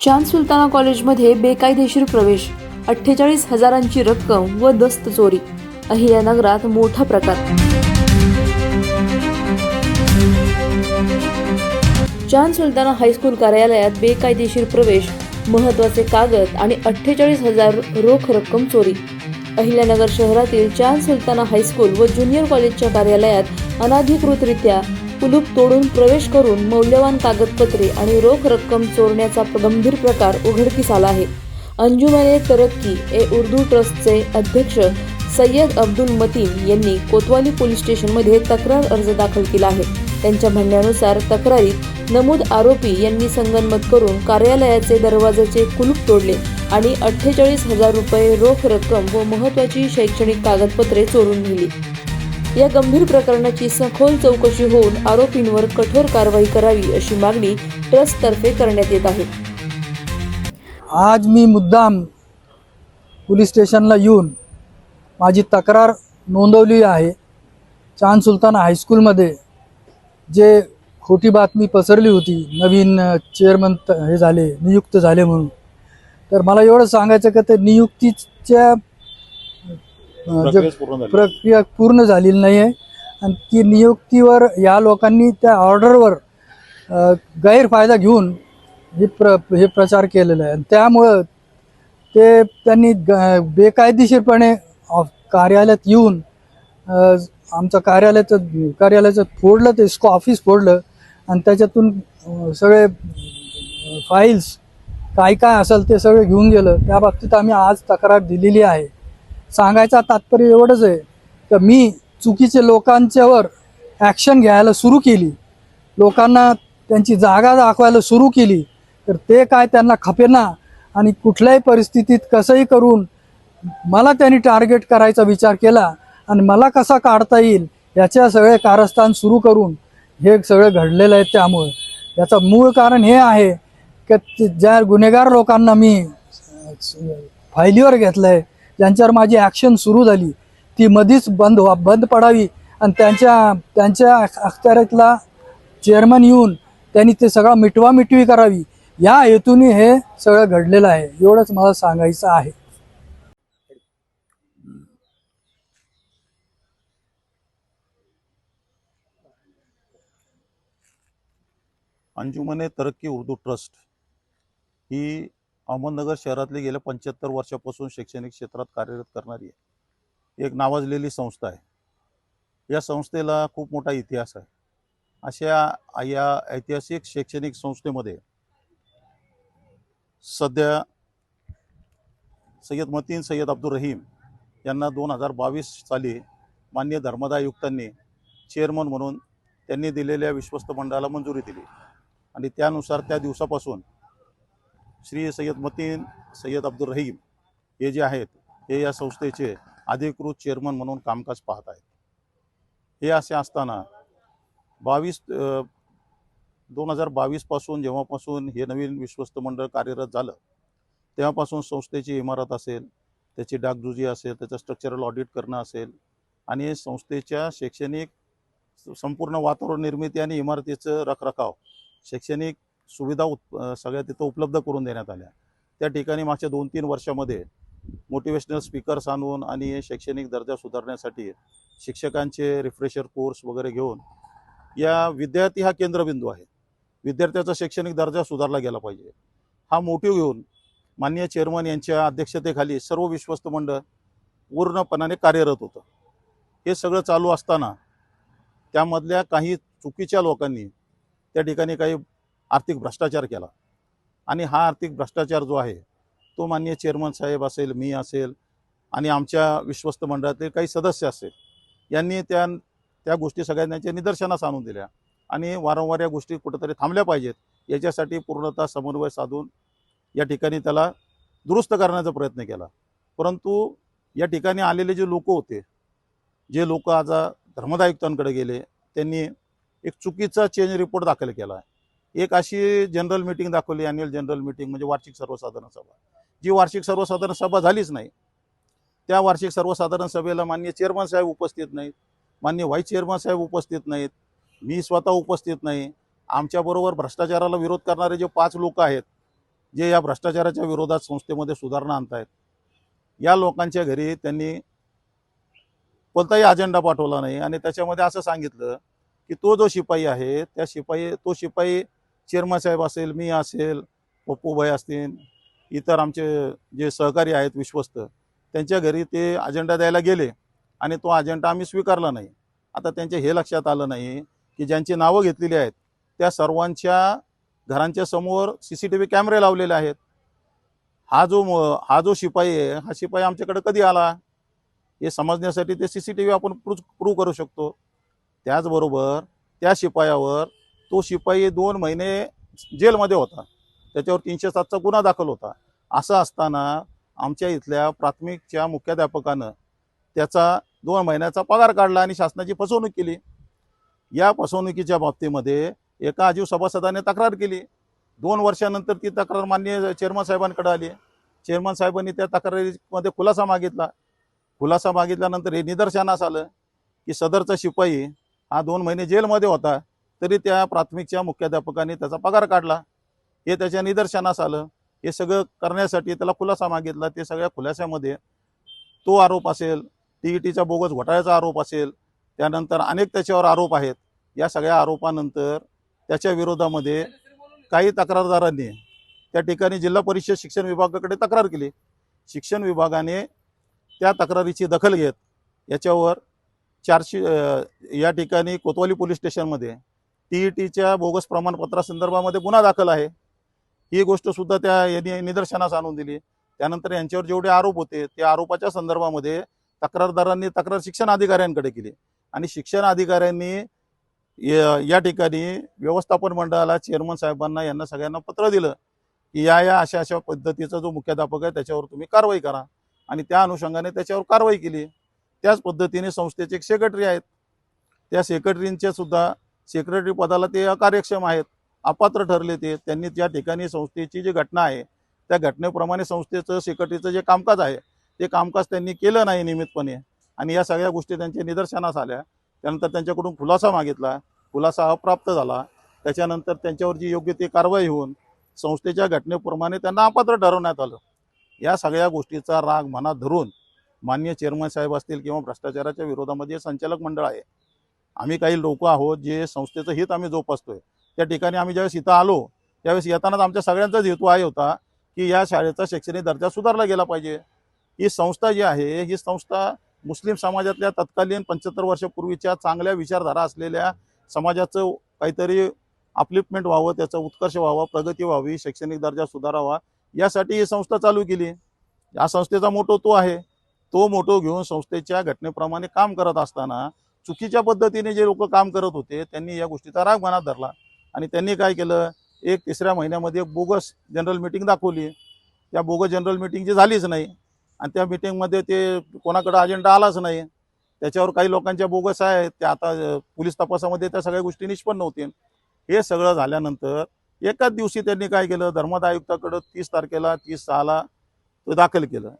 चांद sultana कॉलेजमध्ये बेकायदेशीर प्रवेश अठ्ठेचाळीस हजारांची रक्कम व दस्त चोरी अहिल्यानगरात मोठा प्रकार. चांद सुलताना हायस्कूल कार्यालयात बेकायदेशीर प्रवेश महत्त्वाचे कागद आणि अठ्ठेचाळीस हजार रोख रक्कम चोरी. अहिल्यानगर शहरातील चांद सुलताना हायस्कूल व ज्युनियर कॉलेजच्या कार्यालयात अनाधिकृतरित्या कुलूप तोडून प्रवेश करून मौल्यवान कागदपत्रे आणि रोख रक्कम चोरण्याचा गंभीर प्रकार उघडकीस आला आहे. अंजुमने तरक्की ए उर्दू ट्रस्टचे अध्यक्ष सय्यद अब्दुल मतीन यांनी कोतवाली पोलीस स्टेशनमध्ये तक्रार अर्ज दाखल केला आहे. त्यांच्या म्हणण्यानुसार तक्रारीत नमूद आरोपी यांनी संगनमत करून कार्यालयाचे दरवाजाचे कुलूप तोडले. आणि अठ्ठेचाळीस हजार रुपये रोख रक्कम व महत्वाची शैक्षणिक कागदपत्रे चोरून नेली. या गंभीर प्रकरणाची सखोल चौकशी होऊन आरोपींवर कठोर कारवाई करावी अशी मागणी ट्रस्टतर्फे करण्यात येत आहे. आज मी मुद्दाम पोलीस स्टेशनला येऊन माझी तक्रार नोंदवली आहे. चांद सुलतान हायस्कूलमध्ये जे खोटी बातमी पसरली होती नवीन चेअरमन त हे झाले नियुक्त झाले म्हणून. तर मला एवढं सांगायचं का ते नियुक्तीच्या. प्रक्रिया पूर्ण झालेली नाही आहे. आणि ती नियुक्तीवर या लोकांनी त्या ऑर्डरवर गैरफायदा घेऊन हे प्र हे प्रचार केलेला आहे. आणि त्यामुळं ते त्यांनी ग बेकायदेशीरपणे कार्यालयात येऊन आमचं कार्यालयाचं कार्यालयाचं फोडलं ते स्कॉ ऑफिस फोडलं. आणि त्याच्यातून सगळे फाईल्स काय काय असेल ते सगळं घेऊन गेलं. त्या बाबतीत आम्ही आज तक्रार दिलेली आहे. सांगायचा तात्पर्य एवढंच आहे की मी चुकीचे लोकांच्यावर ॲक्शन घ्यायला सुरू केली. लोकांना त्यांची जागा दाखवायला सुरू केली. तर ते काय त्यांना खपेना आणि कुठल्याही परिस्थितीत कसंही करून मला त्यांनी टार्गेट करायचा विचार केला आणि मला कसा काढता येईल याच्या सगळे कारस्थान सुरू करून हे सगळं घडलेलं आहे त्यामुळे. याचं मूळ कारण हे आहे की ज्या गुन्हेगार लोकांना मी फायलीवर घेतलं आहे ज्यांच्यावर माझी ॲक्शन सुरू झाली ती मधीच बंद व्हा बंद पडावी. आणि त्यांच्या त्यांच्या अखत्यारीतला चेअरमन येऊन त्यांनी ते सगळं मिटवा मिटवी करावी. या हेतूने हे सगळं घडलेलं आहे. एवढंच मला सांगायचं आहे. अंजुमने तरक्की उर्दू ट्रस्ट ही अहमदनगर शहरातली गेल्या पंच्याहत्तर वर्षापासून शैक्षणिक क्षेत्रात कार्यरत करणारी आहे. एक नावाजलेली संस्था आहे. या संस्थेला खूप मोठा इतिहास आहे. अशा या ऐतिहासिक शैक्षणिक संस्थेमध्ये सध्या सय्यद मतीन सय्यद अब्दुल रहीम यांना दोन हजार बावीस साली मान्य धर्मदाय आयुक्तांनी चेअरमन म्हणून त्यांनी दिलेल्या विश्वस्त मंडळाला मंजुरी दिली. आणि त्यानुसार त्या दिवसापासून श्री सय्यद मतीन सय्यद अब्दुल रहीम हे जे आहेत हे या संस्थेचे अधिकृत चेअरमन म्हणून कामकाज पाहत आहेत. हे असे असताना बावीस दोन हजार बावीसपासून जेव्हापासून हे नवीन विश्वस्त मंडळ कार्यरत झालं तेव्हापासून संस्थेची इमारत असेल त्याची डागडुजी असेल त्याचं स्ट्रक्चरल ऑडिट करणं असेल आणि संस्थेच्या शैक्षणिक संपूर्ण वातावरण निर्मिती आणि इमारतीचं रखरखाव शैक्षणिक सुविधा उत् सगळ्या तिथं उपलब्ध करून देण्यात आल्या. त्या ठिकाणी मागच्या दोन तीन वर्षामध्ये मोटिवेशनल स्पीकर्स आणून आणि शैक्षणिक दर्जा सुधारण्यासाठी शिक्षकांचे रिफ्रेशर कोर्स वगैरे घेऊन या विद्यार्थी हा केंद्रबिंदू आहे. विद्यार्थ्याचा शैक्षणिक दर्जा सुधारला गेला पाहिजे. हा मोटिव्ह घेऊन माननीय चेअरमन यांच्या अध्यक्षतेखाली सर्व विश्वस्त मंडळ पूर्णपणाने कार्यरत होतं. हे सगळं चालू असताना त्यामधल्या काही चुकीच्या लोकांनी त्या ठिकाणी काही आर्थिक भ्रष्टाचार केला. आणि हा आर्थिक भ्रष्टाचार जो आहे तो मान्य चेअरमन साहेब असेल मी असेल आणि आमच्या विश्वस्त मंडळातील काही सदस्य असेल यांनी त्या त्या गोष्टी सगळ्यांच्या निदर्शनास आणून दिल्या. आणि वारंवार या गोष्टी कुठंतरी थांबल्या पाहिजेत. याच्यासाठी पूर्णतः समन्वय साधून या ठिकाणी त्याला दुरुस्त करण्याचा प्रयत्न केला. परंतु या ठिकाणी आलेले जे लोक होते जे लोक आज धर्मदायुक्तांकडे गेले त्यांनी एक चुकीचा चेंज रिपोर्ट दाखल केला आहे. एक अशी जनरल मीटिंग दाखवली अॅन्युअल जनरल मीटिंग म्हणजे वार्षिक सर्वसाधारण सभा. जी वार्षिक सर्वसाधारण सभा झालीच नाही त्या वार्षिक सर्वसाधारण सभेला मान्य चेअरमन साहेब उपस्थित नाहीत मान्य व्हाईस चेअरमन साहेब उपस्थित नाहीत मी स्वतः उपस्थित नाही. आमच्याबरोबर भ्रष्टाचाराला विरोध करणारे जे पाच लोक आहेत जे या भ्रष्टाचाराच्या विरोधात संस्थेमध्ये सुधारणा आणत आहेत या लोकांच्या घरी त्यांनी कोणताही अजेंडा पाठवला नाही. आणि त्याच्यामध्ये असं सांगितलं की तो जो शिपाई आहे त्या शिपाई तो शिपाई साहेब असेल मी असेल पप्पूभाई असतील इतर आमचे जे सहकारी आहेत विश्वस्त त्यांच्या घरी ते अजेंडा द्यायला गेले आणि तो अजेंडा आम्ही स्वीकारला नाही. आता त्यांच्या हे लक्षात आलं नाही की ज्यांची नावं घेतलेली आहेत त्या सर्वांच्या घरांच्या समोर सी सी टी व्ही कॅमेरे लावलेले आहेत. हा जो हा जो शिपाई आहे हा शिपाई आमच्याकडे कधी आला? हे समजण्यासाठी ते सी सी टी व्ही आपण प्रू प्रूव्ह करू शकतो. त्याचबरोबर त्या शिपायावर तो शिपाई दोन महिने जेलमध्ये होता. त्याच्यावर तीनशे सातचा गुन्हा दाखल होता. असं असताना आमच्या इथल्या प्राथमिकच्या मुख्याध्यापकानं त्याचा दोन महिन्याचा पगार काढला आणि शासनाची फसवणूक केली. या फसवणुकीच्या बाबतीमध्ये एका आजीव सभासदाने तक्रार केली. दोन वर्षानंतर ती तक्रार मान्य चेअरमन साहेबांकडे आली. चेअरमन साहेबांनी त्या तक्रारीमध्ये खुलासा मागितला. खुलासा मागितल्यानंतर हे निदर्शनास आलं की सदरचा शिपाई हा दोन महिने जेलमध्ये होता. तरी त्या प्राथमिकच्या मुख्याध्यापकाने त्याचा पगार काढला. हे त्याच्या निदर्शनास आलं. हे सगळं करण्यासाठी त्याला खुलासा मागितला. ते सगळ्या खुलाशामध्ये तो आरोप असेल टी ई टीच्या बोगस घोटाळ्याचा आरोप असेल त्यानंतर अनेक त्याच्यावर आरोप आहेत. या सगळ्या आरोपानंतर त्याच्या विरोधामध्ये काही तक्रारदारांनी त्या ठिकाणी जिल्हा परिषद शिक्षण विभागाकडे तक्रार केली. शिक्षण विभागाने त्या तक्रारीची दखल घेत याच्यावर चारशे या ठिकाणी कोतवाली पोलीस स्टेशनमध्ये टी ई बोगस प्रमाणपत्रासंदर्भामध्ये गुन्हा दाखल आहे. ही गोष्ट सुद्धा त्या यांनी निदर्शनास आणून दिली. त्यानंतर यांच्यावर जेवढे आरोप होते त्या आरोपाच्या संदर्भामध्ये तक्रारदारांनी तक्रार शिक्षण अधिकाऱ्यांकडे केली. आणि शिक्षण अधिकाऱ्यांनी या या ठिकाणी व्यवस्थापन मंडळाला चेअरमन साहेबांना यांना सगळ्यांना पत्र दिलं की या या अशा अशा पद्धतीचा जो मुख्याध्यापक आहे त्याच्यावर तुम्ही कारवाई करा. आणि त्या अनुषंगाने त्याच्यावर कारवाई केली. त्याच पद्धतीने संस्थेचे एक सेक्रेटरी आहेत. त्या सेक्रेटरींच्या सुद्धा सेक्रेटरी पदाला ते अकार्यक्षम आहेत अपात्र ठरले ते. त्यांनी त्या ठिकाणी संस्थेची जी घटना आहे त्या घटनेप्रमाणे संस्थेचं सेक्रेटरीचं जे कामकाज आहे ते कामकाज त्यांनी केलं नाही नियमितपणे. आणि या सगळ्या गोष्टी त्यांच्या निदर्शनास आल्या. त्यानंतर त्यांच्याकडून खुलासा मागितला. खुलासा अप्राप्त झाला. त्याच्यानंतर त्यांच्यावर जी योग्य ती कारवाई होऊन संस्थेच्या घटनेप्रमाणे त्यांना अपात्र ठरवण्यात आलं. या सगळ्या गोष्टीचा राग मनात धरून मान्य चेअरमन साहेब असतील किंवा भ्रष्टाचाराच्या विरोधामध्ये संचालक मंडळ आहे आम्ही काही लोक आहोत जे संस्थेचं हित आम्ही जोपासतोय. त्या ठिकाणी आम्ही ज्यावेळेस इथं आलो त्यावेळेस येतानाच आमच्या सगळ्यांचाच हेतू आहे होता की या शाळेचा शैक्षणिक दर्जा सुधारला गेला पाहिजे. ही संस्था जी आहे ही संस्था मुस्लिम समाजातल्या तत्कालीन पंच्याहत्तर वर्षापूर्वीच्या चांगल्या विचारधारा असलेल्या समाजाचं काहीतरी अपलिफ्टमेंट व्हावं त्याचं उत्कर्ष व्हावा प्रगती व्हावी शैक्षणिक दर्जा सुधारावा यासाठी ही संस्था चालू केली. या संस्थेचा मोटो तो आहे. तो मोटो घेऊन संस्थेच्या घटनेप्रमाणे काम करत असताना चुकीच्या पद्धतीने जे लोक काम करत होते त्यांनी या गोष्टीचा राग मनात धरला. आणि त्यांनी काय केलं? एक तिसऱ्या महिन्यामध्ये एक बोगस जनरल मिटिंग दाखवली. त्या बोगस जनरल मिटिंग जी झालीच नाही आणि त्या मिटिंगमध्ये ते कोणाकडं अजेंडा आलाच नाही. त्याच्यावर काही लोकांच्या बोगस आहेत. त्या आता पोलीस तपासामध्ये त्या सगळ्या गोष्टी निष्पन्न होतील. हे सगळं झाल्यानंतर एकाच दिवशी त्यांनी काय केलं? धर्मादाय आयुक्ताकडं तीस तारखेला तीस सहाला तो दाखल केलं.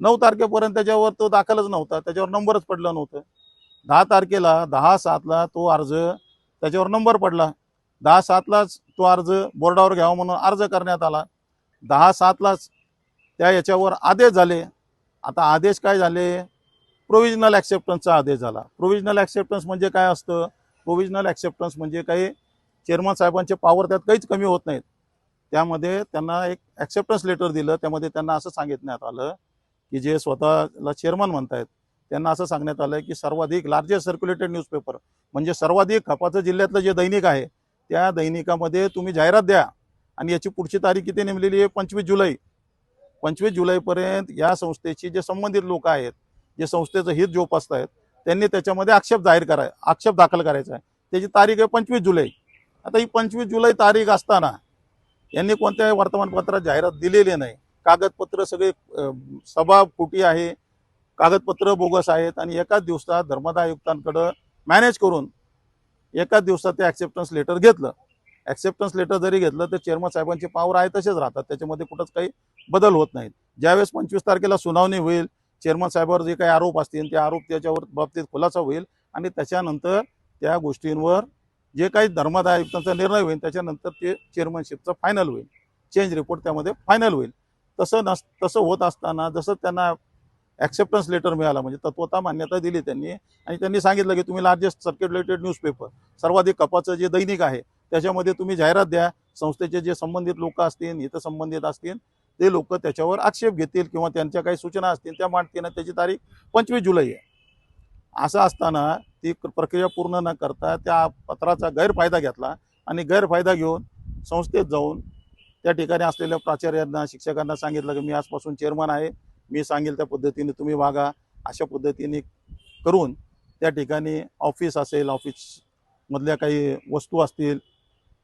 नऊ तारखेपर्यंत त्याच्यावर तो दाखलच नव्हता. त्याच्यावर नंबरच पडलं नव्हतं. दहा तारखेला दहा सातला तो अर्ज त्याच्यावर नंबर पडला. दहा सातलाच तो अर्ज बोर्डावर घ्यावा म्हणून अर्ज करण्यात आला. दहा सातलाच त्या याच्यावर आदेश झाले. आता आदेश काय झाले? प्रोव्हिजनल ॲक्सेप्टन्सचा आदेश झाला. प्रोव्हिजनल ॲक्सेप्टन्स म्हणजे काय असतं? प्रोव्हिजनल ॲक्सेप्टन्स म्हणजे काही चेअरमन साहेबांचे पॉवर त्यात काहीच कमी होत नाहीत. त्यामध्ये त्यांना एक ॲक्सेप्टन्स लेटर दिलं. त्यामध्ये त्यांना असं सांगितण्यात आलं की जे स्वतःला चेअरमन म्हणतायत त्यांना असं सांगण्यात आलं की सर्वाधिक लार्जेस्ट सर्क्युलेटेड न्यूजपेपर म्हणजे सर्वाधिक खपाचं जिल्ह्यातलं जे दैनिक आहे त्या दैनिकामध्ये तुम्ही जाहिरात द्या. आणि याची पुढची तारीख किती नेमलेली आहे? पंचवीस जुलै. पंचवीस जुलैपर्यंत या संस्थेची जे संबंधित लोक आहेत जे संस्थेचं हित जोपासत आहेत त्यांनी त्याच्यामध्ये आक्षेप जाहीर कराय आक्षेप दाखल करायचा आहे. त्याची तारीख आहे पंचवीस जुलै. आता ही पंचवीस जुलै तारीख असताना यांनी कोणत्याही वर्तमानपत्रात जाहिरात दिलेली नाही. कागदपत्र सगळे सभा फुटी आहे. कागदपत्र बोगस आहेत आणि एकाच दिवसात धर्मदाय आयुक्तांकडं मॅनेज करून एकाच दिवसात ते ॲक्सेप्टन्स लेटर घेतलं. ॲक्सेप्टन्स लेटर जरी घेतलं तर चेअरमन साहेबांची पावर आहे तसेच राहतात. त्याच्यामध्ये कुठंच काही बदल होत नाहीत. ज्यावेळेस पंचवीस तारखेला सुनावणी होईल चेअरमन साहेबावर जे काही आरोप असतील ते आरोप त्याच्यावर बाबतीत खुलासा होईल आणि त्याच्यानंतर त्या गोष्टींवर जे काही धर्मादाय आयुक्तांचा निर्णय होईल त्याच्यानंतर ते चेअरमनशिपचं फायनल होईल. चेंज रिपोर्ट त्यामध्ये फायनल होईल. तसं नस तसं होत असताना जसं त्यांना ॲक्सेप्टन्स लेटर मिळाला म्हणजे तत्वता मान्यता दिली त्यांनी. आणि त्यांनी सांगितलं की तुम्ही लार्जेस्ट सर्क्युलेटेड न्यूजपेपर सर्वाधिक कपाचं जे दैनिक आहे त्याच्यामध्ये तुम्ही जाहिरात द्या संस्थेचे जे संबंधित लोक असतील हित संबंधित असतील ते लोक त्याच्यावर आक्षेप घेतील किंवा त्यांच्या काही सूचना असतील त्या मांडतील. त्याची तारीख पंचवीस जुलै आहे. असं असताना ती क- प्रक्रिया पूर्ण न करता त्या पत्राचा गैरफायदा घेतला आणि गैरफायदा घेऊन संस्थेत जाऊन त्या ठिकाणी असलेल्या प्राचार्यांना शिक्षकांना सांगितलं की मी आजपासून चेअरमन आहे. मी सांगेल त्या पद्धतीने तुम्ही वागा अशा पद्धतीने करून त्या ठिकाणी ऑफिस असेल ऑफिसमधल्या काही वस्तू असतील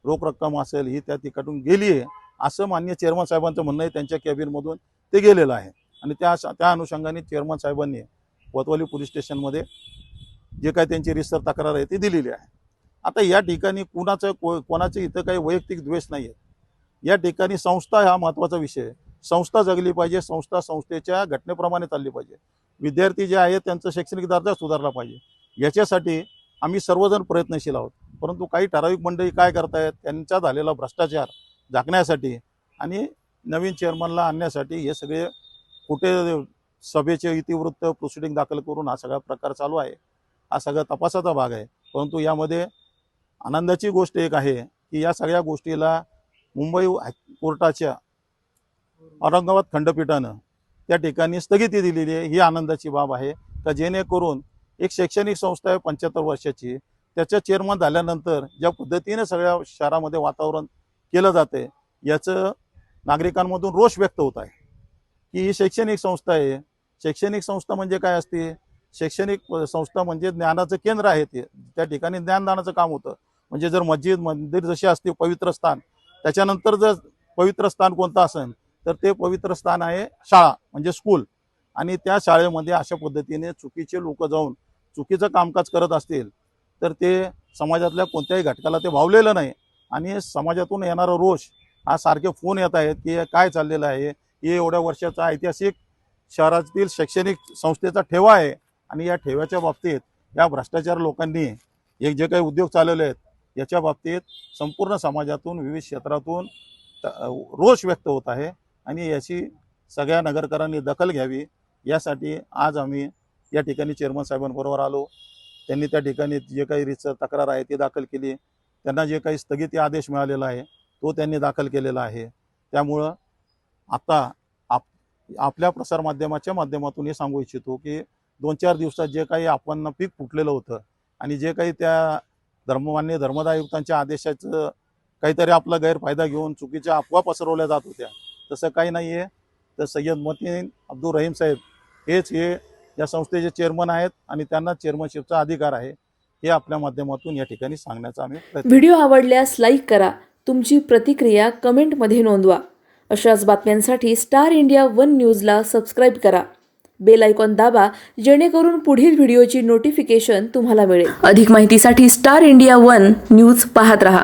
रोख रक्कम असेल ही त्या तिकडून गेली आहे असं मान्य चेअरमन साहेबांचं म्हणणं आहे त्यांच्या कॅबिनमधून ते गेलेलं आहे. आणि त्या त्या अनुषंगाने चेअरमन साहेबांनी कोतवाली पोलीस स्टेशनमध्ये जे काही त्यांची रिसर तक्रार आहे ती दिलेली आहे. आता या ठिकाणी कुणाचं को कोणाचं इथं काही वैयक्तिक द्वेष नाही आहे या ठिकाणी संस्था हा महत्त्वाचा विषय आहे. संस्था जगली पाहिजे संस्था संस्थेच्या घटनेप्रमाणे चालली पाहिजे. विद्यार्थी जे आहेत त्यांचं शैक्षणिक दर्जा सुधारला पाहिजे. याच्यासाठी आम्ही सर्वजण प्रयत्नशील आहोत. परंतु काही ठराविक मंडळी काय करतायत त्यांचा झालेला भ्रष्टाचार झाकण्यासाठी आणि नवीन चेअरमनला आणण्यासाठी हे सगळे कुठे सभेचे इतिवृत्त प्रोसिडिंग दाखल करून हा सगळा प्रकार चालू आहे. हा सगळा तपासाचा भाग आहे. परंतु यामध्ये आनंदाची गोष्ट एक आहे की या सगळ्या गोष्टीला मुंबई हाय- कोर्टाच्या औरंगाबाद खंडपीठानं त्या ठिकाणी स्थगिती दिलेली आहे. ही आनंदाची बाब आहे. का जेणेकरून एक शैक्षणिक संस्था आहे पंच्याहत्तर वर्षाची. त्याच्या चेअरमन झाल्यानंतर ज्या पद्धतीने सगळ्या शहरामध्ये वातावरण केलं जाते याचं नागरिकांमधून रोष व्यक्त होत आहे. की ही शैक्षणिक संस्था आहे. शैक्षणिक संस्था म्हणजे काय असते? शैक्षणिक संस्था म्हणजे ज्ञानाचं केंद्र आहे ते. त्या ठिकाणी ज्ञानदानाचं काम होतं. म्हणजे जर मस्जिद मंदिर जशी असते पवित्र स्थान त्याच्यानंतर जर पवित्र स्थान कोणतं असेल तर ते पवित्र स्थान आहे शाळा म्हणजे स्कूल आणि त्या शाळेमध्ये अशा पद्धतीने चुकीचे लोक जाऊन चुकीचं कामकाज करत असतील तर ते समाजातल्या कोणत्याही घटकाला ते भावलेलं नाही. आणि समाजातून येणारा रोष हा सारखे फोन येत आहेत की काय चाललेलं आहे हे एवढ्या वर्षाचा ऐतिहासिक शहरातील शैक्षणिक संस्थेचा ठेवा आहे. आणि या ठेव्याच्या बाबतीत या भ्रष्टाचार लोकांनी एक जे काही उद्योग चालवले आहेत याच्या बाबतीत संपूर्ण समाजातून विविध क्षेत्रातून रोष व्यक्त होत आहे. आणि याची सगळ्या नगरकरांनी दखल घ्यावी. यासाठी आज आम्ही या ठिकाणी चेअरमन साहेबांबरोबर आलो. त्यांनी त्या ठिकाणी जे काही रिसर तक्रार आहे ती दाखल केली. त्यांना जे काही स्थगिती आदेश मिळालेला आहे तो त्यांनी दाखल केलेला आहे. त्यामुळं आता आप आपल्या प्रसारमाध्यमाच्या माध्यमातून हे सांगू इच्छितो की दोन चार दिवसात जे काही आपण पीक फुटलेलं होतं आणि जे काही त्या धर्ममान्य धर्मदायुक्तांच्या आदेशाचं काहीतरी आपला गैरफायदा घेऊन चुकीच्या अफवा पसरवल्या जात होत्या तसं काही नाही आहे. तर सय्यद मतीन अब्दुल रहीम साहेब हेच हे या संस्थेचे चेअरमन आहेत आणि त्यांना चेअरमनशिपचा अधिकार आहे हे आपल्या माध्यमातून या ठिकाणी सांगण्याचा आम्ही व्हिडिओ आवडल्यास लाईक करा तुमची प्रतिक्रिया कमेंटमध्ये नोंदवा. अशाच बातम्यांसाठी स्टार इंडिया वन न्यूजला सबस्क्राईब करा. बेल आयकॉन दाबा जेणेकरून पुढील व्हिडिओची नोटिफिकेशन तुम्हाला मिळेल. अधिक माहितीसाठी स्टार इंडिया वन न्यूज पाहत रहा.